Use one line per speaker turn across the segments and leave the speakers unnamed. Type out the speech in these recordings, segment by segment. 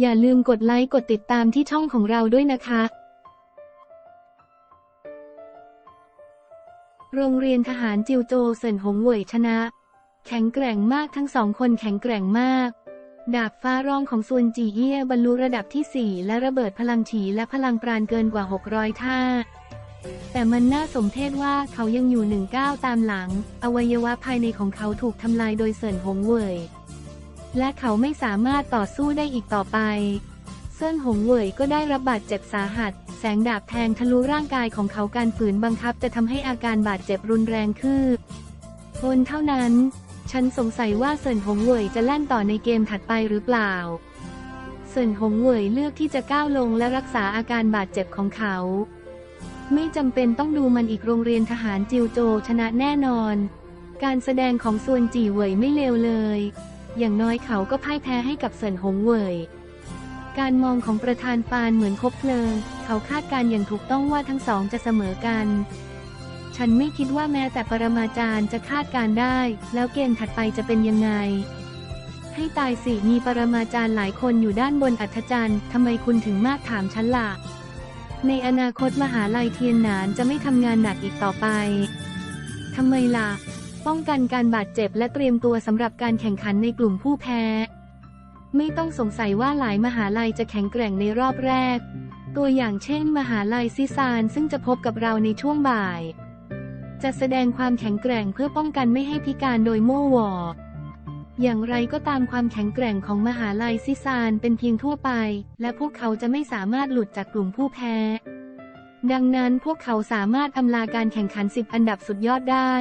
อย่าลืมกดไลค์กดติดตามที่ช่องของเราด้วยนะคะ โรงเรียนทหารจิวโจเซินหงเหวยชนะ แข็งแกร่งมากทั้งสองคนแข็งแกร่งมาก ดาบฟ้าร้องของซวนจีเยี่ยบรรลุระดับที่ 4 และระเบิดพลังฉีและพลังปราณเกินกว่า 600 ท่า แต่มันน่าสมเพชว่าเขายังอยู่หนึ่งก้าตามหลัง อวัยวะภายในของเขาถูกทำลายโดยเซินหงเหวย และเขาไม่สามารถต่อสู้ได้อีกต่อไป เซินหงเหวยก็ได้รับบาดเจ็บสาหัส แสงดาบแทงทะลุร่างกายของเขาการฝืนบังคับจะทำให้อาการบาดเจ็บรุนแรงขึ้นคนเท่านั้น ฉันสงสัยว่าเซินหงเหวยจะแล่นต่อในเกมถัดไปหรือเปล่า เซินหงเหวยเลือกที่จะก้าวลงและรักษาอาการบาดเจ็บของเขา ไม่จำเป็นต้องดูมันอีกโรงเรียนทหารจิวโจชนะแน่นอน การแสดงของซวนจีเหวยไม่เลวเลย อย่างน้อยเขาก็พ่ายแพ้ให้กับเซินหงเหวยการมองของประธานฟานเหมือนคบเพลิง เขาคาดการณ์อย่างถูกต้องว่าทั้งสองจะเสมอกัน ฉันไม่คิดว่าแม้แต่ปรมาจารย์จะคาดการได้ แล้วเกมถัดไปจะเป็นยังไง ให้ตายสิมีปรมาจารย์หลายคนอยู่ด้านบนอัธจันทร์ทำไมคุณถึงมากถามฉันล่ะ ในอนาคตมหาลัยเทียนหนานจะไม่ทำงานหนักอีกต่อไปทำไมล่ะ ป้องกันการบาดเจ็บและเตรียมตัวสำหรับการแข่งขันในกลุ่มผู้แพ้ ไม่ต้องสงสัยว่าหลายมหาลัยจะแข็งแกร่งในรอบแรก ตัวอย่างเช่น มหาลัยซิซานซึ่งจะพบกับเราในช่วงบ่าย จะแสดงความแข็งแกร่งเพื่อป้องกันไม่ให้พิการโดยโม่วออย่างไรก็ตามความแข็งแกร่งของมหาลัยซิซานเป็นเพียงทั่วไป และพวกเขาจะไม่สามารถหลุดจากกลุ่มผู้แพ้ ดังนั้นพวกเขาสามารถอำลาการแข่งขันสิบอันดับสุดยอดได้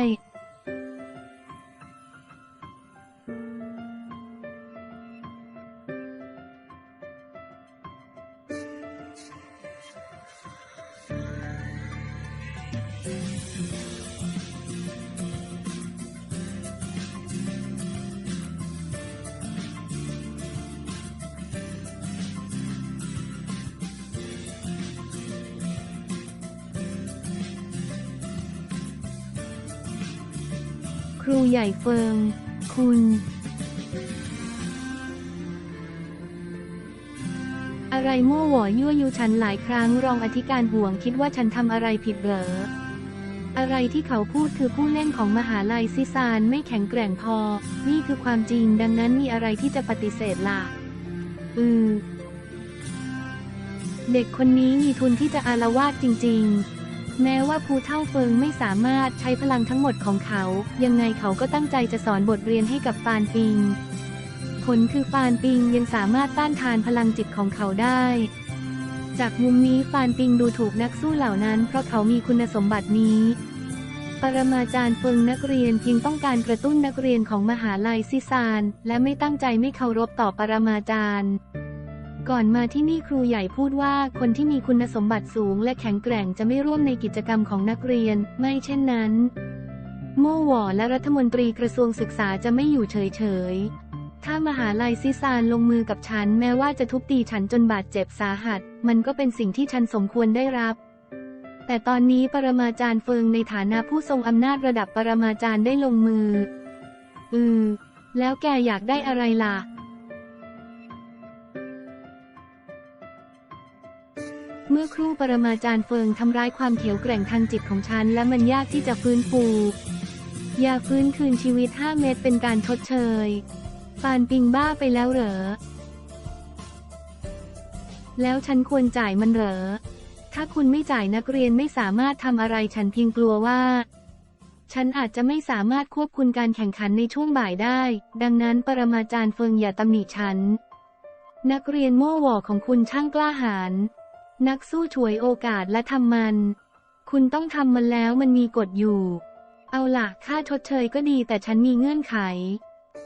รูใหญ่เฟิงคุณ อะไรมั่วหวอยั่วยุฉันหลายครั้งรองอธิการห่วงคิดว่าฉันทำอะไรผิดเหรอ อะไรที่เขาพูดคือผู้เล่นของมหาลัยซิซานไม่แข็งแกร่งพอ นี่คือความจริงดังนั้นมีอะไรที่จะปฏิเสธล่ะ อือเด็กคนนี้มีทุนที่จะอารวาสจริง ๆ แม้ว่าภูเท่าเฟิงไม่สามารถใช้พลังทั้งหมดของเขา ยังไงเขาก็ตั้งใจจะสอนบทเรียนให้กับฟานปิง ผลคือฟานปิงยังสามารถต้านทานพลังจิตของเขาได้ จากมุมนี้ฟานปิงดูถูกนักสู้เหล่านั้น เพราะเขามีคุณสมบัตินี้ ปรมาจารย์เฟิงนักเรียนเพียงต้องการกระตุ้นนักเรียนของมหาลัยซิซาน และไม่ตั้งใจไม่เคารพต่อปรมาจารย์ ก่อนมาที่นี่ครูใหญ่พูดว่าคนที่มีคุณสมบัติสูง และแข็งแกร่งจะไม่ร่วมในกิจกรรมของนักเรียน ไม่เช่นนั้น โม่หวอและรัฐมนตรีกระทรวงศึกษาจะไม่อยู่เฉยๆ ถ้ามหาลัยซิซานลงมือกับฉันแม้ว่าจะทุบตีฉันจนบาดเจ็บสาหัส มันก็เป็นสิ่งที่ฉันสมควรได้รับ แต่ตอนนี้ปรมาจารย์เฟิงในฐานะผู้ทรงอำนาจระดับปรมาจารย์ได้ลงมือ อือ แล้วแกอยากได้อะไรล่ะ เมื่อครูปรมาจารย์เฟิงทำร้ายความเขียวแกร่งทางจิตของฉัน และมันยากที่จะฟื้นฟูยาฟื้นคืนชีวิต 5 เม็ดเป็นการชดเชย ปานปิงบ้าไปแล้วเหรอ แล้วฉันควรจ่ายมันเหรอ ถ้าคุณไม่จ่ายนักเรียนไม่สามารถทำอะไรฉันเพียงกลัวว่า ฉันอาจจะไม่สามารถควบคุมการแข่งขันในช่วงบ่ายได้ ดังนั้นปรมาจารย์เฟิงอย่าตำหนิฉัน นักเรียนโม่หวอของคุณช่างกล้าหาญ นักสู้ฉวยโอกาสและทำมัน คุณต้องทำมันแล้วมันมีกฎอยู่ เอาล่ะค่าชดเชยก็ดีแต่ฉันมีเงื่อนไข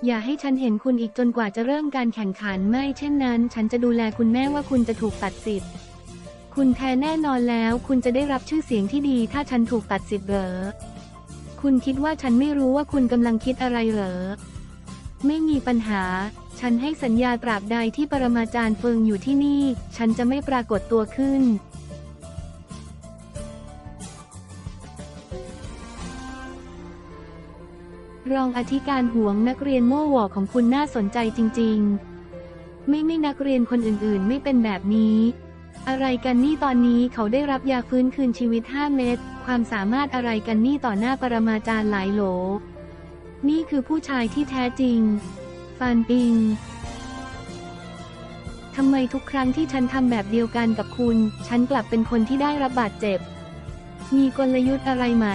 อย่าให้ฉันเห็นคุณอีกจนกว่าจะเริ่มการแข่งขันไม่เช่นนั้น ฉันจะดูแลคุณแม่ว่าคุณจะถูกตัดสิทธิ์ คุณแพ้แน่นอนแล้ว คุณจะได้รับชื่อเสียงที่ดี ถ้าฉันถูกตัดสิทธิ์เหรอ คุณคิดว่าฉันไม่รู้ว่าคุณกำลังคิดอะไรเหรอ ไม่มีปัญหา ฉันให้สัญญาตราบใดที่ปรมาจารย์เฟิงอยู่ที่นี่ ฉันจะไม่ปรากฏตัวขึ้น รองอธิการห่วงนักเรียนโม่หวอของคุณน่าสนใจจริง ๆ ไม่ไม่นักเรียนคนอื่นๆ ไม่เป็นแบบนี้ อะไรกันนี่ตอนนี้เขาได้รับยาฟื้นคืนชีวิต 5 เม็ด ความสามารถอะไรกันนี่ต่อหน้าปรมาจารย์หลายโหล นี่คือผู้ชายที่แท้จริง ฟานปิง ทำไมทุกครั้งที่ฉันทำแบบเดียวกันกับคุณ ฉันกลับเป็นคนที่ได้รับบาดเจ็บ มีกลยุทธ์อะไรไหม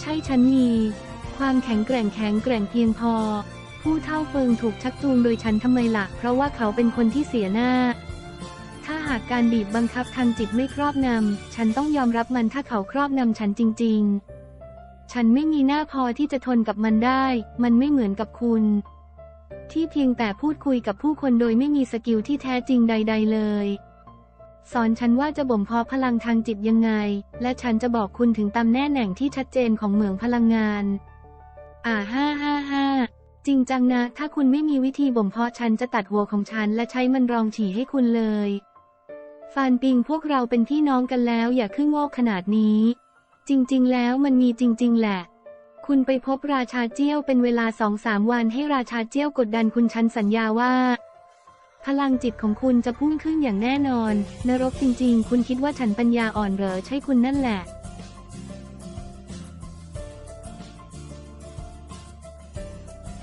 ใช่ฉันมี ความแข็งแกร่งแข็งแกร่งเพียงพอ ผู้เท่าเฟิงถูกชักจูงโดยฉันทำไมล่ะ เพราะว่าเขาเป็นคนที่เสียหน้า ถ้าหากการบีบบังคับทางจิตไม่ครอบงำฉันต้องยอมรับมันถ้าเขาครอบงำฉันจริง ๆ ฉันไม่มีหน้าพอที่จะทนกับมันได้ มันไม่เหมือนกับคุณ ที่เพียงแต่พูดคุยกับผู้คนโดยไม่มีสกิลที่แท้จริงใด ๆ เลย สอนฉันว่าจะบ่มเพาะพลังทางจิตยังไง และฉันจะบอกคุณถึงตำแน่แหน่งที่ชัดเจนของเหมืองพลังงาน อ่าห้าห้าห้าจริงจังนะ ถ้าคุณไม่มีวิธีบ่มเพาะฉันจะตัดหัวของฉัน และใช้มันรองฉี่ให้คุณเลย ฟานปิงพวกเราเป็นพี่น้องกันแล้วอย่าขึ้นโง่ขนาดนี้ จริง ๆ แล้วมันมีจริง ๆ แหละ คุณไปพบราชาเจี้ยวเป็นเวลาสองสามวันให้ราชาเจี้ยวกดดันคุณชันสัญญาว่า พลังจิตของคุณจะพุ่งขึ้นอย่างแน่นอน นรกจริงๆ คุณคิดว่าฉันปัญญาอ่อนเหรอใช่คุณนั่นแหละ